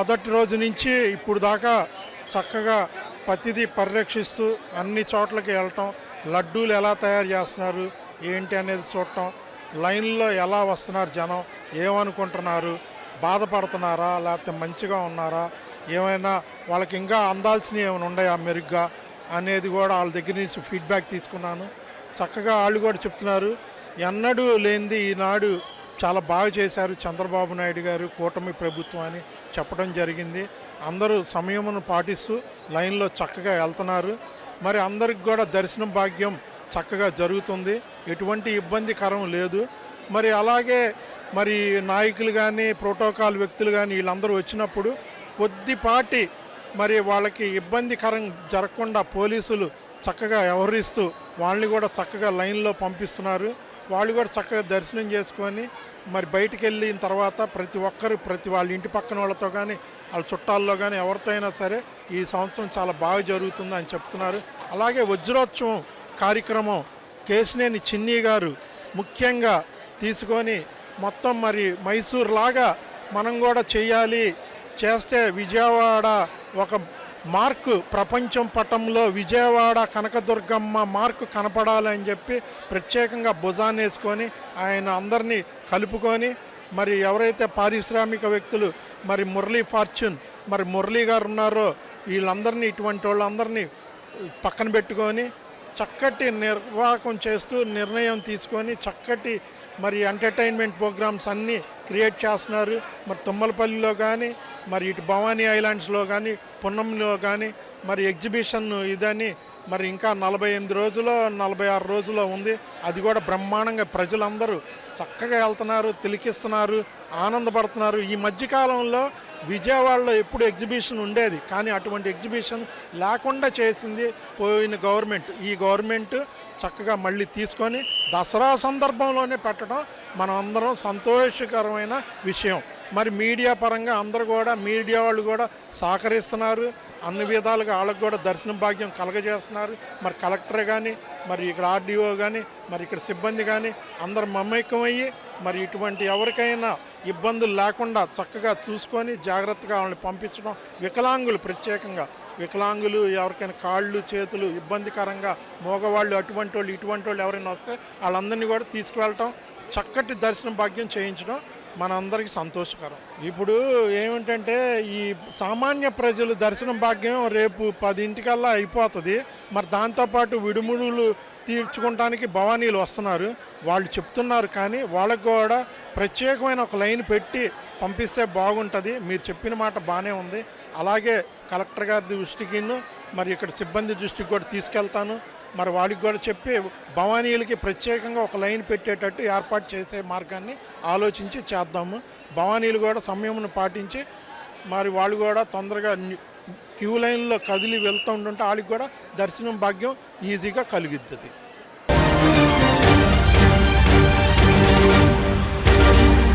మొదటి రోజు నుంచి ఇప్పుడు దాకా చక్కగా ప్రతిదీ పరిరక్షిస్తూ అన్ని చోట్లకి వెళ్ళటం లడ్డూలు ఎలా తయారు చేస్తున్నారు ఏంటి అనేది చూడటం లైన్లో ఎలా వస్తున్నారు జనం ఏమనుకుంటున్నారు బాధపడుతున్నారా లేకపోతే మంచిగా ఉన్నారా ఏమైనా వాళ్ళకి ఇంకా అందాల్సినవి ఏమైనా ఉన్నాయా మెరుగ్గా అనేది కూడా వాళ్ళ దగ్గర నుంచి ఫీడ్బ్యాక్ తీసుకున్నాను. చక్కగా వాళ్ళు కూడా చెప్తున్నారు ఎన్నడూ లేనిది ఈనాడు చాలా బాగా చేశారు చంద్రబాబు నాయుడు గారు కూటమి ప్రభుత్వం అని చెప్పడం జరిగింది. అందరూ సమయమును పాటిస్తూ లైన్లో చక్కగా వెళ్తున్నారు. మరి అందరికి కూడా దర్శనం భాగ్యం చక్కగా జరుగుతుంది. ఎటువంటి ఇబ్బందికరం లేదు. మరి అలాగే మరి నాయకులు కానీ ప్రోటోకాల్ వ్యక్తులు కానీ వీళ్ళందరూ వచ్చినప్పుడు కొద్దిపాటి మరి వాళ్ళకి ఇబ్బందికరం జరగకుండా పోలీసులు చక్కగా వ్యవహరిస్తూ వాళ్ళని కూడా చక్కగా లైన్లో పంపిస్తున్నారు. వాళ్ళు కూడా చక్కగా దర్శనం చేసుకొని మరి బయటికి వెళ్ళిన తర్వాత ప్రతి ఒక్కరు ప్రతి వాళ్ళ ఇంటి పక్కన వాళ్ళతో కానీ వాళ్ళ చుట్టాల్లో కానీ ఎవరితో అయినా సరే ఈ సంవత్సరం చాలా బాగా జరుగుతుంది అని చెప్తున్నారు. అలాగే వజ్రోత్సవం కార్యక్రమం కేసినేని చిన్ని గారు ముఖ్యంగా తీసుకొని మొత్తం మరి మైసూర్ లాగా మనం కూడా చేయాలి. చేస్తే విజయవాడ ఒక మార్కు ప్రపంచం పటంలో విజయవాడ కనకదుర్గమ్మ మార్క్ కనపడాలని చెప్పి ప్రత్యేకంగా భుజాన్ని వేసుకొని ఆయన అందరినీ కలుపుకొని మరి ఎవరైతే పారిశ్రామిక వ్యక్తులు మరి మురళీ ఫార్చ్యూన్ మరి మురళీ గారు ఉన్నారో వీళ్ళందరినీ ఇటువంటి వాళ్ళందరినీ పక్కన పెట్టుకొని చక్కటి నిర్వాహకం చేస్తూ నిర్ణయం తీసుకొని చక్కటి మరి ఎంటర్టైన్మెంట్ ప్రోగ్రామ్స్ అన్నీ క్రియేట్ చేస్తున్నారు. మరి తుమ్మలపల్లిలో కానీ మరి ఇటు భవానీ ఐలాండ్స్లో కానీ పున్నంలో కానీ మరి ఎగ్జిబిషన్ ఇదని మరి ఇంకా నలభై ఎనిమిది రోజులో నలభై ఆరు రోజులో ఉంది. అది కూడా బ్రహ్మాండంగా ప్రజలందరూ చక్కగా వెళ్తున్నారు తిలికిస్తున్నారు ఆనందపడుతున్నారు. ఈ మధ్యకాలంలో విజయవాడలో ఎప్పుడు ఎగ్జిబిషన్ ఉండేది. కానీ అటువంటి ఎగ్జిబిషన్ లేకుండా చేసింది పోయిన గవర్నమెంట్ ఈ గవర్నమెంట్ చక్కగా మళ్ళీ తీసుకొని దసరా సందర్భంలోనే పెట్టడం మనం అందరం సంతోషకరమైన విషయం. మరి మీడియా పరంగా అందరూ కూడా మీడియా వాళ్ళు కూడా సహకరిస్తున్నారు. అన్ని విధాలుగా వాళ్ళకు కూడా దర్శనం భాగ్యం కలగజేస్తున్నారు. మరి కలెక్టర్ కానీ మరి ఇక్కడ ఆర్డీఓ కానీ మరి ఇక్కడ సిబ్బంది కానీ అందరు మమైకమయ్యి మరి ఇటువంటి ఎవరికైనా ఇబ్బందులు లేకుండా చక్కగా చూసుకొని జాగ్రత్తగా వాళ్ళని పంపించడం వికలాంగులు ప్రత్యేకంగా. వికలాంగులు ఎవరికైనా కాళ్ళు చేతులు ఇబ్బందికరంగా మగవాళ్ళు అటువంటి వాళ్ళు ఇటువంటి వాళ్ళు ఎవరైనా వస్తే వాళ్ళందరినీ కూడా తీసుకువెళ్ళటం చక్కటి దర్శనం భాగ్యం చేయించడం మనందరికీ సంతోషకరం. ఇప్పుడు ఏమిటంటే ఈ సామాన్య ప్రజలు దర్శనం భాగ్యం రేపు పదింటికల్లా అయిపోతుంది. మరి దాంతోపాటు విడుముడులు తీర్చుకోవడానికి భవానీలు వస్తున్నారు. వాళ్ళు చెప్తున్నారు కానీ వాళ్ళకు కూడా ప్రత్యేకమైన ఒక లైన్ పెట్టి పంపిస్తే బాగుంటుంది. మీరు చెప్పిన మాట బాగానే ఉంది. అలాగే కలెక్టర్ గారి దృష్టికి మరి ఇక్కడ సిబ్బంది దృష్టికి కూడా తీసుకెళ్తాను. మరి వాళ్ళకి కూడా చెప్పి భవానీలకి ప్రత్యేకంగా ఒక లైన్ పెట్టేటట్టు ఏర్పాటు చేసే మార్గాన్ని ఆలోచించి చేద్దాము. భవానీలు కూడా సమయమును పాటించి మరి వాళ్ళు కూడా తొందరగా క్యూ లైన్లో కదిలి వెళ్తూ ఉంటుంటే వాళ్ళకి కూడా దర్శనం భాగ్యం ఈజీగా కలుగుతుంది